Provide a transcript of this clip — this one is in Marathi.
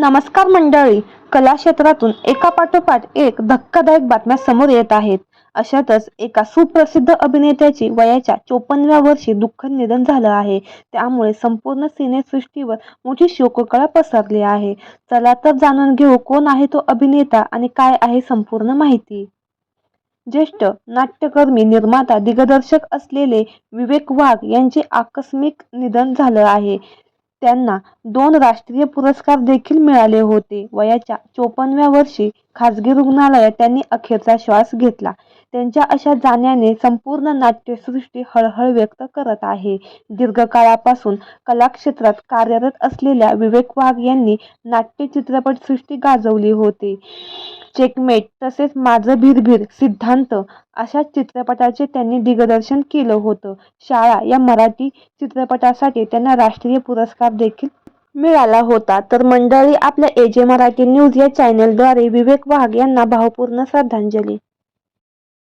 नमस्कार मंडळी. कला क्षेत्रातून एका पाठोपाठ एक धक्कादायक बातम्या समोर येत आहेत. अशातच एका सुप्रसिद्ध अभिनेत्याची वयाच्या चोपन्नव्या वर्षी दुःखद निधन झालं आहे. त्यामुळे संपूर्ण सिनेसृष्टीवर मोठी शोककळा पसरली आहे. चला तर जाणून घेऊ कोण आहे तो अभिनेता आणि काय आहे संपूर्ण माहिती. ज्येष्ठ नाट्यकर्मी निर्माता दिग्दर्शक असलेले विवेक वाघ यांचे आकस्मिक निधन झालं आहे. त्यांना दोन राष्ट्रीय पुरस्कार देखील मिळाले होते. वयाच्या चोपन्नव्या वर्षी खासगी रुग्णालयात त्यांनी अखेरचा श्वास घेतला. त्यांच्या अशा जाण्याने संपूर्ण नाट्यसृष्टी हळहळ व्यक्त करत आहे. दीर्घकाळापासून कलाक्षेत्रात कार्यरत असलेल्या विवेक वाघ यांनी नाट्य चित्रपटसृष्टी गाजवली होती. चेकमेट तसेच माझं भिरभिर सिद्धांत अशा चित्रपटाचे त्यांनी दिग्दर्शन केलं होतं. शाळा या मराठी चित्रपटासाठी त्यांना राष्ट्रीय पुरस्कार देखील मिळाला होता. तर मंडळी आपल्या एजे मराठी न्यूज या चॅनलद्वारे विवेक वाघ यांना भावपूर्ण श्रद्धांजली.